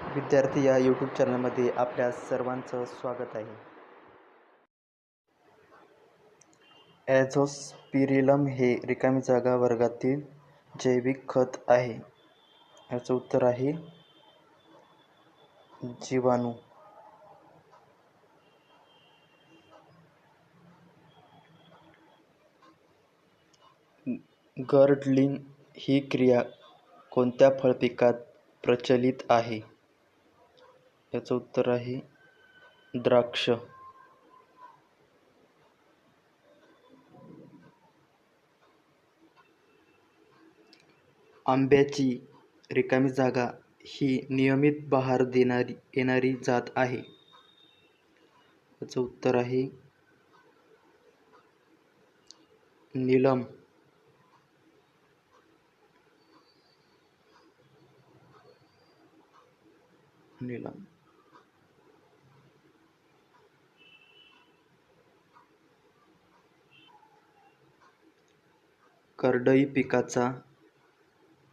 विद्यार्थी या यूट्यूब चॅनलमध्ये आपल्या सर्वांचं स्वागत आहे. ॲझोस्पिरिलम हे रिकामी जागा वर्गातील जैविक खत आहे. याचं उत्तर आहे जीवाणू. गर्डलिन ही क्रिया कोणत्या फळपिकात प्रचलित आहे? याचं उत्तर आहे द्राक्ष. आंब्याची रिकामी जागा ही नियमित बहार देणारी येणारी जात आहे. याचं उत्तर आहे नीलम. नीलम. करडई पिकाचा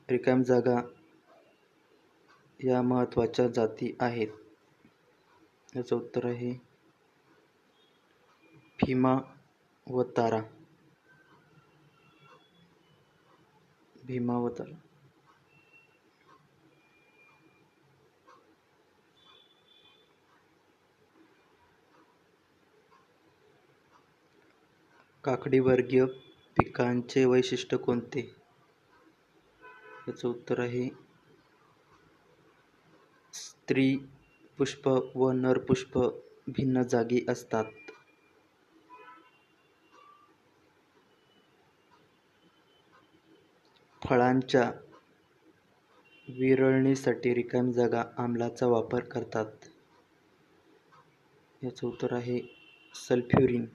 रिकामी जागा या महत्त्वाच्या जाती आहेत. याचं उत्तर आहे भीमा व तारा. भीमा व तारा. काकडीवर्गीय पिकांचे वैशिष्ट्य कोणते? याचं उत्तर आहे स्त्री पुष्प व नर पुष्प भिन्न जागी असतात. फळांच्या विरळणीसाठी रिकामी जागा आम्लाचा वापर करतात. याचं उत्तर आहे सल्फ्युरिन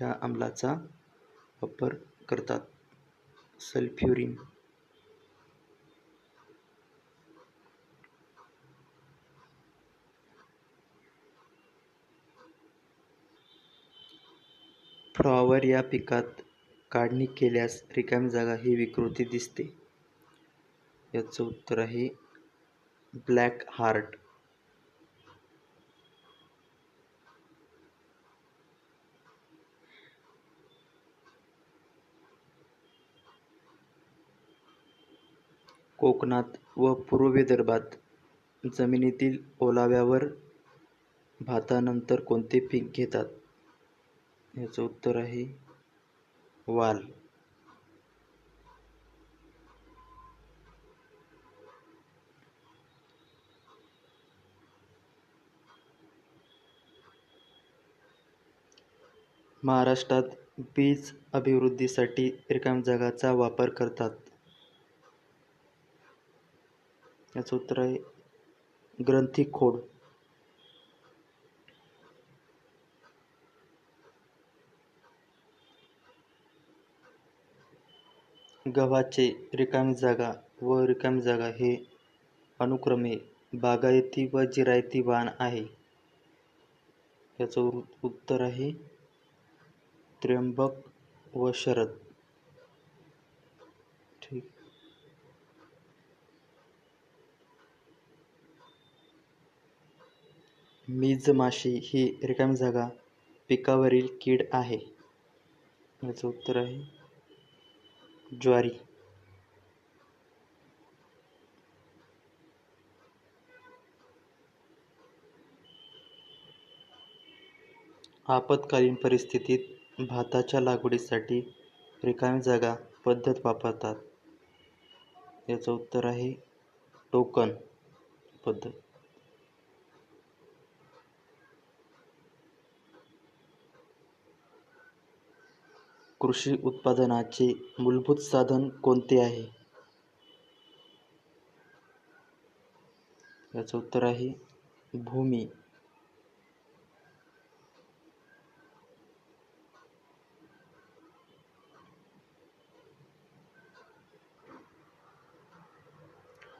ह्या आम्लाचा वापर करतात. सल्फ्युरिन. फ्लॉवर या पिकात काढणी केल्यास रिकामी जागा ही विकृती दिसते. याचं उत्तर आहे ब्लॅक हार्ट कोकणात व पूर्व विदर्भात जमिनीतील ओलाव्यावर भातानंतर कोणते पीक घेतात? याचं उत्तर आहे वाल. महाराष्ट्रात बीज अभिवृद्धीसाठी रिकाम जागाचा वापर करतात. याचं उत्तर आहे ग्रंथिखोड गव्हाचे रिकामी जागा व रिकामी जागा हे अनुक्रमे बागायती व जिरायती वाण आहे. याचं उत्तर आहे त्र्यंबक व शरद. मिजमाशी ही रिकामी जागा पिकावरील कीड आहे. याचं उत्तर आहे ज्वारी. आपत्कालीन परिस्थितीत भाताच्या लागवडीसाठी रिकामी जागा पद्धत वापरतात. याचं उत्तर आहे टोकन पद्धत. कृषी उत्पादनाचे मूलभूत साधन कोणते आहे? याचं उत्तर आहे भूमी.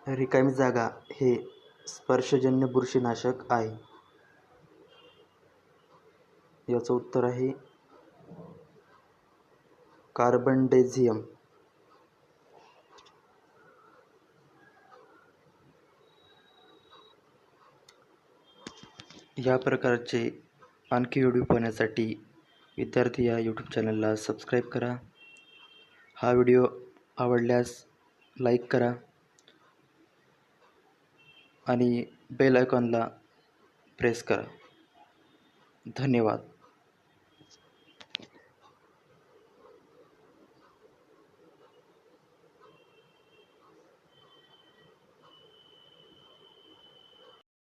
रिकामी जागा हे स्पर्शजन्य बुरशीनाशक आहे. याचं उत्तर आहे कार्बनडेझियम. या प्रकारचे आणखी व्हिडिओ पाहण्यासाठी विद्यार्थी या यूट्यूब चॅनलला सबस्क्राईब करा. हा व्हिडिओ आवडल्यास लाईक करा आणि बेल आयकॉनला प्रेस करा. धन्यवाद.